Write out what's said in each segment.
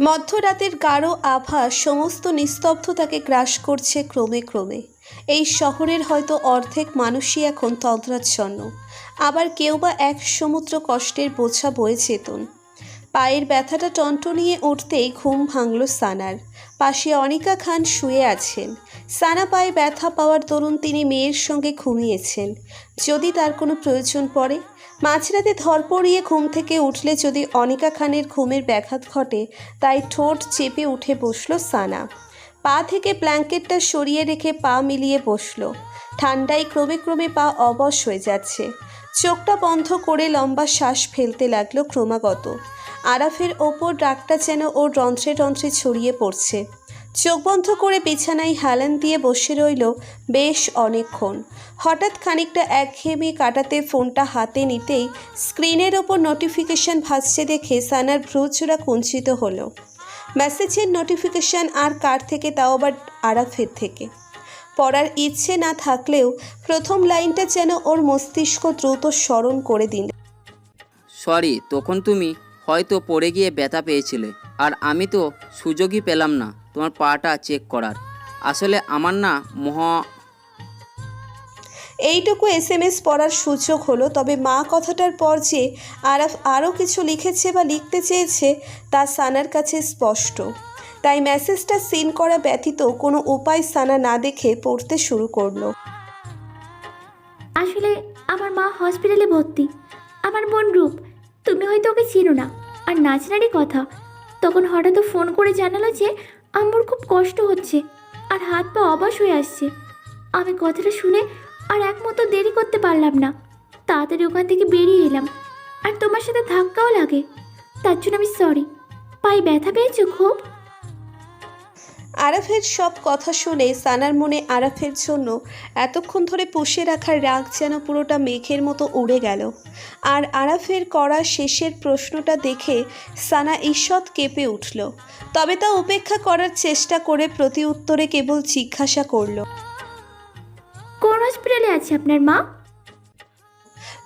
মধ্যরাতের গাঢ় আভাস সমস্ত নিস্তব্ধতাকে গ্রাস করছে ক্রমে ক্রমে। এই শহরের হয়তো অর্ধেক মানুষই এখন তন্দ্রাচ্ছন্ন আবার কেউ বা এক সমুদ্র কষ্টের বোঝা বয়ে চেতন। পায়ের ব্যথাটা টনটনিয়ে উঠতেই ঘুম ভাঙল সানার। পাশে অনিকা খান শুয়ে আছেন। সানা পায়ে ব্যথা পাওয়ার দরুন তিনি মেয়ের সঙ্গে ঘুমিয়েছেন। যদি তার কোনো প্রয়োজন পড়ে, মাঝরাতে ধরপড়িয়ে ঘুম থেকে উঠলে যদি অনিকা খানের ঘুমের ব্যাঘাত ঘটে, তাই ঠোঁট চেপে উঠে বসল সানা। পা থেকে ব্ল্যাঙ্কেটটা সরিয়ে রেখে পা মিলিয়ে বসল। ঠান্ডায় ক্রমে ক্রমে পা অবশ হয়ে যাচ্ছে। চোখটা বন্ধ করে লম্বা শ্বাস ফেলতে লাগল ক্রমাগত। আরাফের ওপর রাগটা যেন ওর রন্ধ্রে রন্ধ্রে ছড়িয়ে পড়ছে। চোখ বন্ধ করে বিছানায় হেলান দিয়ে বসে রইল বেশ অনেকক্ষণ। হঠাৎ খানিকটা একঘেয়েমি কাটাতে ফোনটা হাতে নিতেই স্ক্রিনের ওপর নোটিফিকেশন ভাসছে দেখে সানার ভ্রুচূড়া কুঞ্চিত হলো। মেসেজের নোটিফিকেশন আর কার থেকে তাও আবার আরাফের থেকে। পড়ার ইচ্ছে না থাকলেও প্রথম লাইনটা যেন ওর মস্তিষ্ক দ্রুত স্মরণ করে দিল। সরি, তখন তুমি হয়তো পড়ে গিয়ে ব্যথা পেয়েছিলে আর আমি তো সুযোগই পেলাম না তোমার পাটা চেক করার। আসলে আমার না মহা এইটুকু এস এম এস পড়ার সুযোগ হলো তবে মা কথাটার পর যে আরাফ আরও কিছু লিখেছে বা লিখতে চেয়েছে তা সানার কাছে স্পষ্ট। তাই মেসেজটা সিন করা ব্যতীত কোনো উপায় সানা না দেখে পড়তে শুরু করল। আসলে আমার মা হসপিটালে ভর্তি। আমার বোন রূপ। তুমি হয়তো ওকে চিনো না। আর নাচনারই কথা। তখন হঠাৎ ফোন করে জানালো যে আম্মুর খুব কষ্ট হচ্ছে আর হাত পা অবাস হয়ে আসছে। আমি কথাটা শুনে আর একমতো দেরি করতে পারলাম না। তাড়াতাড়ি ওখান থেকে বেরিয়ে এলাম। আর তোমার সাথে ধাক্কাও লাগে। তার জন্য আমি সরি পায়ে ব্যথা পেয়েছ খুব? আরাফের সব কথা শুনে সানার মনে আরাফের জন্য এতক্ষণ ধরে পুষে রাখার রাগ যেন পুরোটা মেঘের মতো উড়ে গেল। আর আরাফের করা শেষের প্রশ্নটা দেখে সানা ঈষৎ কেঁপে উঠল। তবে তা উপেক্ষা করার চেষ্টা করে প্রতি উত্তরে কেবল জিজ্ঞাসা করল। কোন হসপিটালে আছে আপনার মা?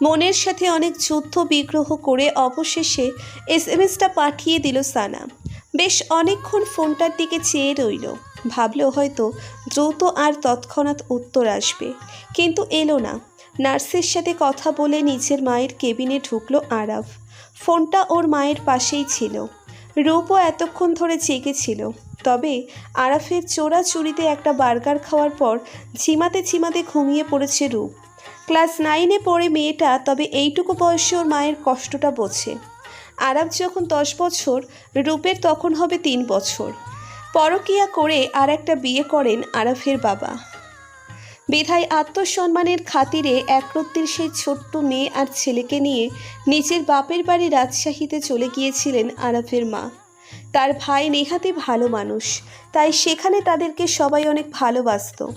মনের সাথে অনেক যুদ্ধ বিগ্রহ করে অবশেষে এস এম এসটা পাঠিয়ে দিল সানা। বেশ অনেকক্ষণ ফোনটার দিকে চেয়ে রইল। ভাবলো হয়তো দ্রুত আর তৎক্ষণাৎ উত্তর আসবে। কিন্তু এলো না। নার্সের সাথে কথা বলে নিজের মায়ের কেবিনে ঢুকলো আরাফ। ফোনটা ওর মায়ের পাশেই ছিল। রূপও এতক্ষণ ধরে জেগেছিল তবে আরাফের চোরা চুরিতে একটা বার্গার খাওয়ার পর ঝিমাতে ঝিমাতে ঘুমিয়ে পড়েছে রূপ। ক্লাস নাইনে পড়ে মেয়েটা তবে এইটুকু বয়সে ওর মায়ের কষ্টটা বোঝে। আরাব যখন দশ বছর, রূপের তখন হবে তিন বছর। পরকিয়া করে আর একটা বিয়ে করেন আরাফের বাবা। বিধায় আত্মসম্মানের খাতিরে একরত্তির সেই ছোট্ট মেয়ে আর ছেলেকে নিয়ে নিজের বাপের বাড়ি রাজশাহীতে চলে গিয়েছিলেন আরাফের মা। তার ভাই নেহাতি ভালো মানুষ, তাই সেখানে তাদেরকে সবাই অনেক ভালোবাসতো।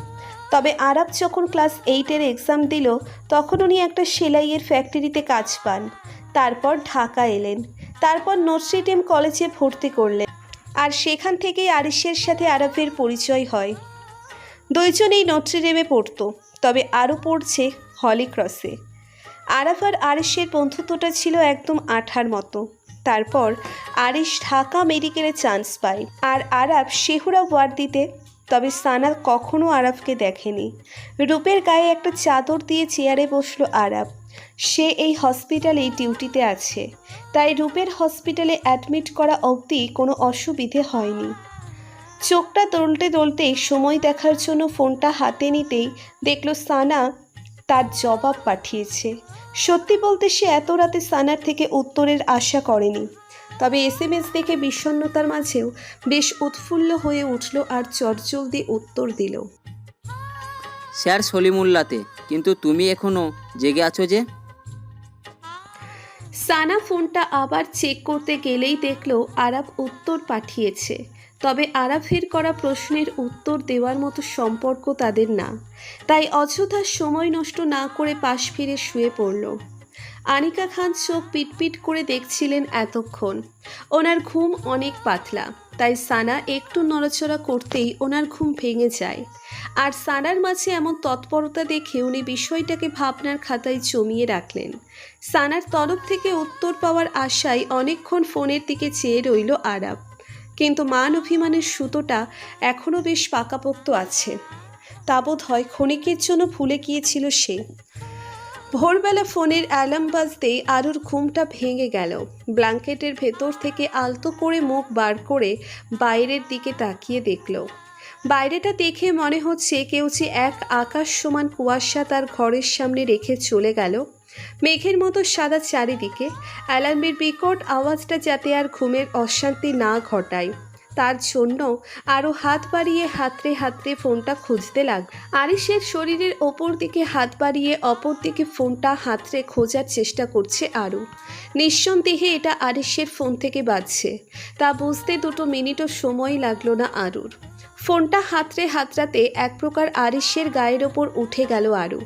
তবে আরাব যখন ক্লাস এইটের এক্সাম দিল, তখন উনি একটা সেলাইয়ের ফ্যাক্টরিতে কাজ পান। তারপর ঢাকা এলেন। তারপর নর্সিটেম কলেজে ভর্তি করলেন। আর সেখান থেকেই আরিসের সাথে আরাফের পরিচয় হয়। দুইজনেই নট্রিডেমে পড়তো, তবে আরও পড়ছে হলি ক্রসে। আরাফ আর আরিসের বন্ধুত্বটা ছিল একদম আঠার মতো। তারপর আরিশ ঢাকা মেডিকেলে চান্স পায়। আর আরাফ শেহুরা ওয়ার্দিতে তবে সানা কখনো আরাফকে দেখেনি। রূপের গায়ে একটা চাদর দিয়ে চেয়ারে বসল আরাফ সে এই হসপিটালেই ডিউটিতে আছে। তাই রূপের হসপিটালে অ্যাডমিট করা অবধি কোনো অসুবিধে হয়নি। চোখটা দলতে দলতেই সময় দেখার জন্য ফোনটা হাতে নিতেই দেখল সানা তার জবাব পাঠিয়েছে। সত্যি বলতে সে এত রাতে সানার থেকে উত্তরের আশা করেনি। তবে এস এম এস দেখে বিষণ্ণতার মাঝেও বেশ উৎফুল্ল হয়ে উঠল আর চটজলদি উত্তর দিল। স্যার সলিমুল্লাতে, কিন্তু তুমি এখনও জেগে আছো যে? সানা ফোনটা আবার চেক করতে গেলেই দেখল আরাফ উত্তর পাঠিয়েছে। তবে আরাফের করা প্রশ্নের উত্তর দেওয়ার মতো সম্পর্ক তাদের না। তাই অযথা সময় নষ্ট না করে পাশ ফিরে শুয়ে পড়ল। আনিকা খান চোখ পিটপিট করে দেখছিলেন এতক্ষণ। ওনার ঘুম অনেক পাতলা, তাই সানা একটু নড়াচড়া করতেই ওনার ঘুম ভেঙে যায়। আর সানার মাঝে এমন তৎপরতা দেখে উনি বিষয়টাকে ভাবনার খাতায় জমিয়ে রাখলেন। সানার তরফ থেকে উত্তর পাওয়ার আশায় অনেকক্ষণ ফোনের দিকে চেয়ে রইল আরাব কিন্তু মান অভিমানের সুতোটা এখনও বেশ পাকাপোক্ত আছে। তাবোধ হয় ক্ষণিকের জন্য ভুলে গিয়েছিল সে। ভোরবেলা ফোনের অ্যালার্ম বাজতেই আরুর ঘুমটা ভেঙে গেল। ব্ল্যাঙ্কেটের ভেতর থেকে আলতো করে মুখ বার করে বাইরের দিকে তাকিয়ে দেখল। বাইরেটা দেখে মনে হচ্ছে কেউ যে এক আকাশ সমান কুয়াশা তার ঘরের সামনে রেখে চলে গেল। মেঘের মতো সাদা চারিদিকে, অ্যালার্মের বিকট আওয়াজটা যাতে আর ঘুমের অশান্তি না ঘটায়। তার জন্য আরও হাত বাড়িয়ে হাতড়ে হাতড়ে ফোনটা খুঁজতে লাগ আরিসের শরীরের ওপর দিকে হাত বাড়িয়ে অপর দিকে ফোনটা হাতড়ে খোঁজার চেষ্টা করছে আরও নিঃসন্দেহে এটা আরিসের ফোন থেকে বাজছে। তা বুঝতে দুটো মিনিটও সময় লাগল না আরুর। ফোনটা হাতড়ে হাতড়াতে এক প্রকার আরিসের গায়ের ওপর উঠে গেল আরু।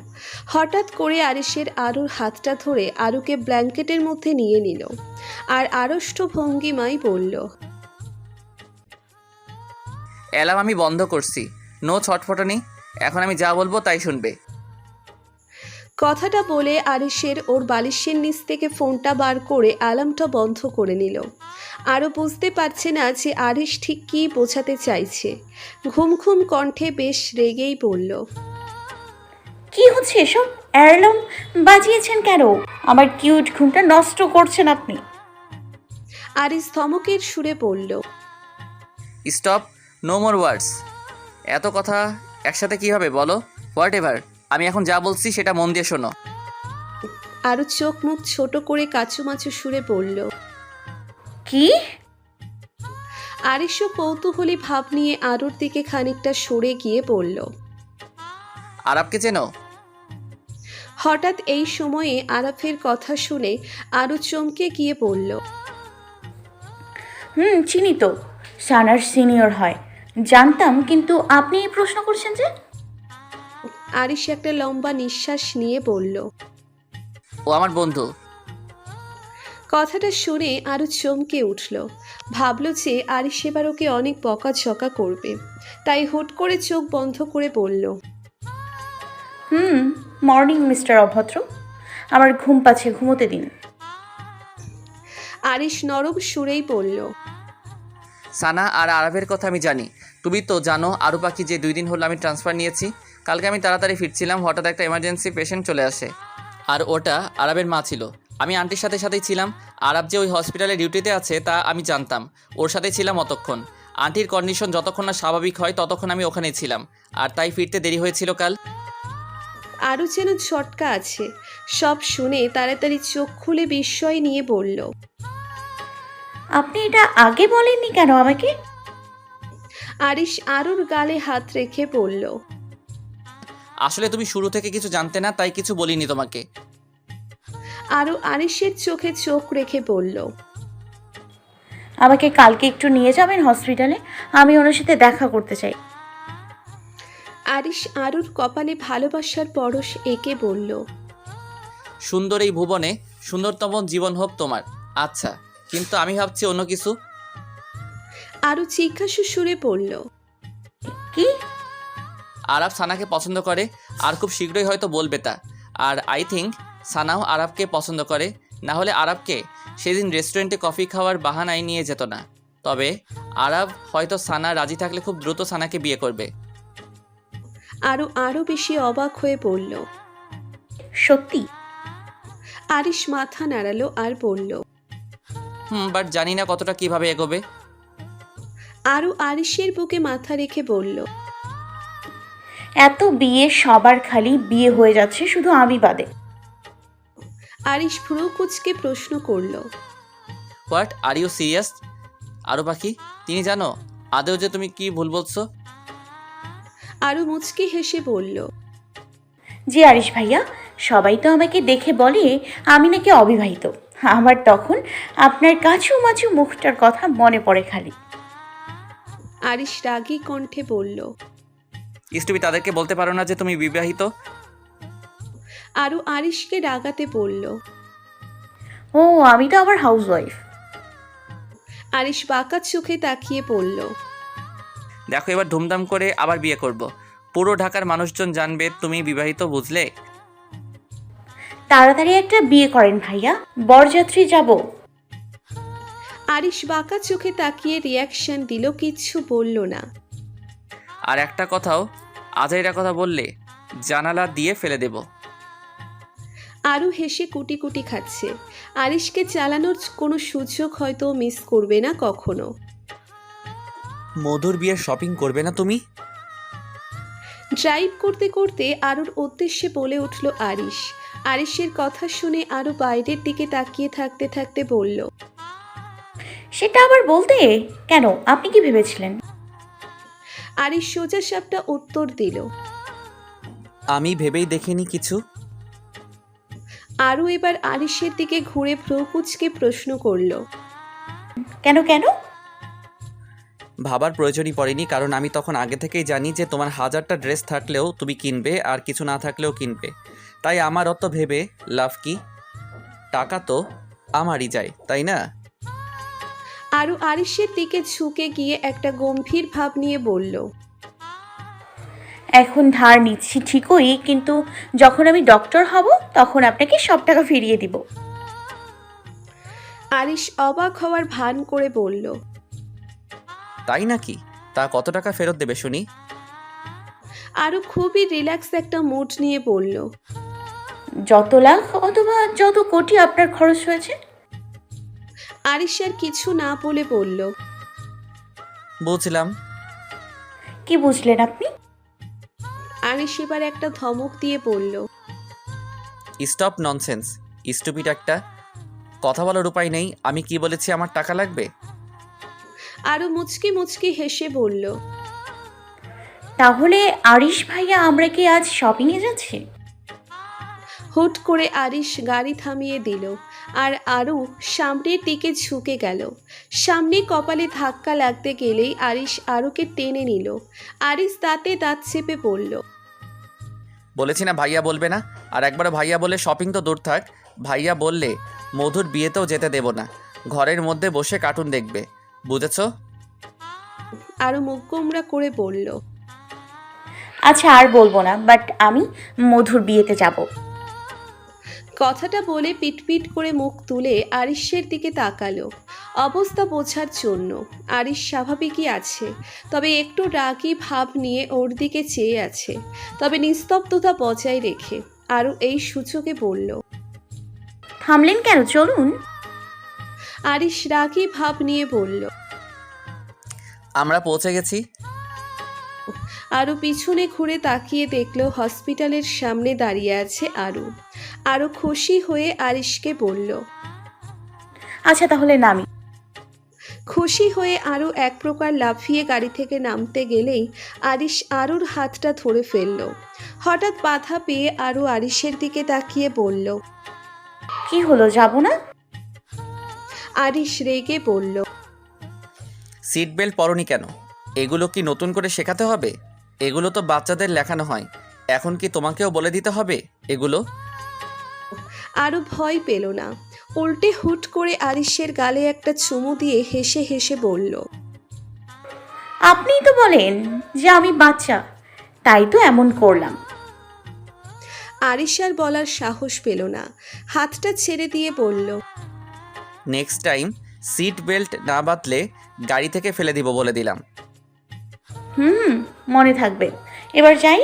হঠাৎ করে আরিসের আরুর হাতটা ধরে আরুকে ব্ল্যাঙ্কেটের মধ্যে নিয়ে নিল আর আড়ষ্ট ভঙ্গিমাই বলল অ্যালার্ম আমি বন্ধ করছি। নো ছটফটানি। এখন আমি যা বলব তাই শুনবে। কথাটা বলে আরিসের ওর বালিশের নিচ থেকে ফোনটা বার করে অ্যালার্মটা বন্ধ করে নিল। আরও বুঝতে পারছে না যে আরিস ঠিক কী বোঝাতে চাইছে। ঘুম ঘুম কণ্ঠে বেশ রেগেই বলল কি হচ্ছে এসব? অ্যালার্ম বাজিয়েছেন কেন? আমার কিউট ঘুমটা নষ্ট করছেন আপনি। আরিস ধমকের সুরে বলল স্টপ নো মোর ওয়ার্ডস এত কথা একসাথে কী হবে বলো? হোয়াট এভার আমি এখন যা বলছি সেটা মন দিয়ে শোনো। আরও চোখ মুখ ছোট করে কাচুমাচু সুরে বলল কি? আরিসও কৌতূহলী ভাব নিয়ে আরুর দিকে খানিকটা সরে গিয়ে বলল আরবকে চেনো? হঠাৎ এই সময়ে আরাফের কথা শুনে আরও চমকে গিয়ে বলল হুম চিনি তো। সানার সিনিয়র হয়। জানতাম কিন্তু আপনি এই প্রশ্ন করছেন যে? আরিস একটা লম্বা নিঃশ্বাস নিয়ে বলল ও আমার বন্ধু। কথাটা শুনে আরও চমকে উঠল। ভাবল যে আরিস এবার ওকে অনেক বকাঝকা করবে। তাই হুট করে চোখ বন্ধ করে বলল হুম মর্নিং মিস্টার অভদ্র। আমার ঘুম পাচ্ছে ঘুমোতে দিন। আরিশ নরম সুরেই বলল সানা আর আরবের কথা আমি জানি। তুমি তো জানো আরু পাখি যে দুই দিন হলো আমি ট্রান্সফার নিয়েছি। কালকে আমি তাড়াতাড়ি ফিরছিলাম হঠাৎ একটা এমার্জেন্সি পেশেন্ট চলে আসে। আর ওটা আরবের মা ছিল। আমি আন্টির সাথে সাথেই ছিলাম। আরব যে ওই হসপিটালে ডিউটিতে আছে তা আমি জানতাম। ওর সাথে ছিলাম অতক্ষণ। আন্টির কন্ডিশন যতক্ষণ না স্বাভাবিক হয় ততক্ষণ আমি ওখানেই ছিলাম। আর তাই ফিরতে দেরি হয়েছিল কাল। আরও যেন ঝটকা আছে। সব শুনে তাড়াতাড়ি চোখ খুলে বিস্ময় নিয়ে বলল আপনি এটা আগে বলেননি কেন আমাকে? আরিস আরুর গালে হাত রেখে বলল আসলে তুমি শুরু থেকে কিছু জানতে না তাই কিছু বলিনি তোমাকে। আরও আরিসের চোখে চোখ রেখে বলল আমাকে কালকে একটু নিয়ে যাবেন হসপিটালে? আমি ওনার সাথে দেখা করতে চাই। আরিস আরুর কপালে ভালোবাসার পরশ এঁকে বলল সুন্দর এই ভুবনে সুন্দরতম জীবন হোক তোমার। আচ্ছা কিন্তু আমি ভাবছি অন্য কিছু। আরও জিজ্ঞাসু সুরে বলল কি? আরব সানাকে পছন্দ করে আর খুব শীঘ্রই হয়তো বলবে তা। আর আই থিঙ্ক সানাও আরবকে পছন্দ করে না হলে আরবকে সেদিন রেস্টুরেন্টে কফি খাওয়ার বাহানায় নিয়ে যেত না। তবে আরব হয়তো সানা রাজি থাকলে খুব দ্রুত সানাকে বিয়ে করবে। আরও আরও বেশি অবাক হয়ে বলল সত্যি? আরিস মাথা নাড়ালো আর বলল হুম বাট জানি না কতটা কীভাবে এগোবে। আরও আরিসের বুকে মাথা রেখে বলল এত বিয়ে সবার খালি বিয়ে হয়ে যাচ্ছে শুধু আমি বাদে। আরিস ভ্রু কুচকে প্রশ্ন করল। What are you serious? আরও পাখি তিনি জানো আদেও যে তুমি কি ভুল বলছো? আরও মুচকে হেসে বলল জি আরিশ ভাইয়া সবাই তো আমাকে দেখে বলে আমি নাকি অবিবাহিত। আমার তখন আপনার কাছু মাছু মুখটার কথা মনে পড়ে খালি। আরিশ রাগী কণ্ঠে বলল তুমি তাদেরকে বলতে পারো না যে তুমি বিবাহিত? আরও আরিশকে ডাকাতে বলল ও আমি তো আবার হাউস ওয়াইফ আরিস বাঁকা চোখে তাকিয়ে পড়ল দেখো এবার ধুমধাম করে আবার বিয়ে করব। পুরো ঢাকার মানুষজন জানবে তুমি বিবাহিত বুঝলে? তাড়াতাড়ি একটা বিয়ে করেন ভাইয়া বরযাত্রী যাব। আরিশ বাঁকা চোখে তাকিয়ে রিয়াকশন দিল কিচ্ছু বলল না। আর একটা কথাও আজাইরা কথা বললে জানালা দিয়ে ফেলে দেব। আরও হেসে কুটি কুটি খাচ্ছে। আরিশকে চালানোর কোনো সুযোগ হয়তো মিস করবে না কখনো। মধুর বিয়ের শপিং করবে না তুমি? ড্রাইভ করতে করতে আরুর উদ্দেশ্যে বলে উঠল আরিশ। আরিশের কথা শুনে আরও বাইরের দিকে তাকিয়ে থাকতে থাকতে বলল সেটা আবার বলতে? কেন? আপনি কি ভেবেছিলেন? আরিশ সোজা সাপটা উত্তর দিল আমি ভেবেই দেখিনি কিছু। আরও এবার আরিশের দিকে ঘুরে ভ্রকুচকে প্রশ্ন করল। কেন কেন? ভাবার প্রয়োজনই পড়েনি কারণ আমি তখন আগে থেকেই জানি যে তোমার হাজারটা ড্রেস থাকলেও তুমি কিনবে আর কিছু না থাকলেও কিনবে। তাই আমার অত ভেবে লাভ কি? টাকা তো আমারই যায় তাই না? আরও আরিশের দিকে ঝুঁকে গিয়ে একটা গম্ভীর ভাব নিয়ে বলল এখন ধার নিচ্ছি ঠিকই কিন্তু যখন আমি ডক্টর হব তখন আপনাকে সব টাকা ফিরিয়ে দিব। আরিশ অবাক হওয়ার ভান করে বলল তাই নাকি? তা কত টাকা ফেরত দেবে শুনি? আরও খুবই রিল্যাক্স একটা মুড নিয়ে বলল যত লাখ অথবা যত কোটি আপনার খরচ হয়েছে? আরিশ আর কিছু না বলে বলল বুঝলাম। কি বুঝলেন আপনি? আরিশ এবার একটা ধমক দিয়ে বলল। স্টপ ননসেন্স স্টুপিড একটা। কথা বলার উপায় নেই আমি কি বলেছি আমার টাকা লাগবে? আরও মুচকি মুচকি হেসে বলল। তাহলে আরিশ ভাইয়া আমরা কি আজ শপিংয়ে যাচ্ছি? হুট করে আরিশ গাড়ি থামিয়ে দিল আর আরু সামনের দিকে ঝুঁকে গেল। সামনে কপালে ধাক্কা লাগতে গেলেই আরিশ আরুকে টেনে নিল। আরিশ দাঁতে দাঁত চেপে পড়ল বলেছি না ভাইয়া বলবে না। আর একবার ভাইয়া বলে শপিং তো দূর থাক। ভাইয়া বললে মধুর বিয়েতেও যেতে দেব না। ঘরের মধ্যে বসে কার্টুন দেখবে। বুঝেছ? আরও মুখ গোমরা করে বলল আচ্ছা আর বলব না বাট আমি মধুর বিয়েতে যাব। কথাটা বলে পিটপিট করে মুখ তুলে আরিশের দিকে তাকালো। অবস্থা বোঝার জন্য। আরিশ স্বাভাবিকই আছে তবে একটু রাগী ভাব নিয়ে ওর দিকে চেয়ে আছে। তবে নিস্তব্ধতা বজায় রেখে আরও এই সূচকে বলল থামলেন কেন? চলুন। আরিশ রাগী ভাব নিয়ে বলল আমরা পৌঁছে গেছি। আরও পিছনে ঘুরে তাকিয়ে দেখল হসপিটালের সামনে দাঁড়িয়ে আছে আরু। আরও খুশি হয়ে আরিশকে বলল আচ্ছা তাহলে নামি। খুশি হয়ে আরও এক প্রকার লাফিয়ে গাড়ি থেকে নামতে গেলেই আরিশ আরুর হাতটা ধরে ফেলল। হঠাৎ বাধা পেয়ে আরু আরিশের দিকে তাকিয়ে বলল কি হলো যাব না? আরিশ রেগে বলল সিট বেল্ট পরনি কেন? এগুলো কি নতুন করে শেখাতে হবে? এগুলো তো বাচ্চাদের লেখানো হয়। এখন কি তোমাকেও বলে দিতে হবে? এগুলো আরও ভয় পেল না। উল্টে হুট করে আরিশের গালে একটা চুমু দিয়ে হেসে হেসে বলল আপনিই তো বলেন যে আমি বাচ্চা তাই তো এমন করলাম। আরিশ আর বলার সাহস পেল না। হাতটা ছেড়ে দিয়ে বলল নেক্সট টাইম সিট বেল্ট না বাঁধলে গাড়ি থেকে ফেলে দিব বলে দিলাম। হুম মনে থাকবে। এবার যাই।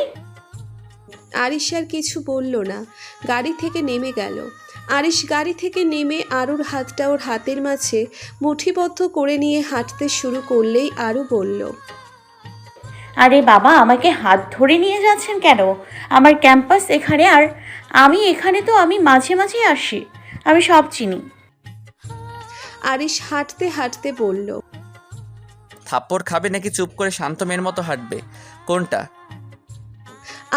আরিশ আর কিছু বলল না। গাড়ি থেকে নেমে গেল। আরিশ গাড়ি থেকে নেমে আরুর হাতটা ওর হাতের মাঝে মুঠিবদ্ধ করে নিয়ে হাঁটতে শুরু করলেই আরু বলল আরে বাবা আমাকে হাত ধরে নিয়ে যাচ্ছেন কেন? আমার ক্যাম্পাস এখানে আর আমি এখানে তো আমি মাঝে মাঝে আসি। আমি সব চিনি। আরিশ হাঁটতে হাঁটতে বলল থাপ্পড় খাবে নাকি চুপ করে শান্ত মেয়ের মতো হাঁটবে? কোনটা?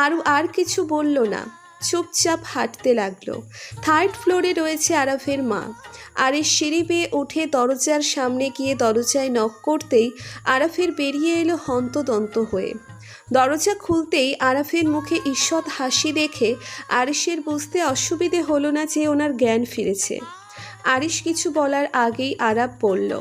আরু আর কিছু বলল না। চুপচাপ হাঁটতে লাগল। থার্ড ফ্লোরে রয়েছে আরাফের মা। আরিশ সিঁড়ি বেয়ে উঠে দরজার সামনে গিয়ে দরজায় নক করতেই আরাফের বেরিয়ে এলো হন্তদন্ত হয়ে। দরজা খুলতেই আরাফের মুখে ঈষৎ হাসি দেখে আরিশের বুঝতে অসুবিধে হলো না যে ওনার জ্ঞান ফিরেছে। আরিশ কিছু বলার আগেই আরাফ বলল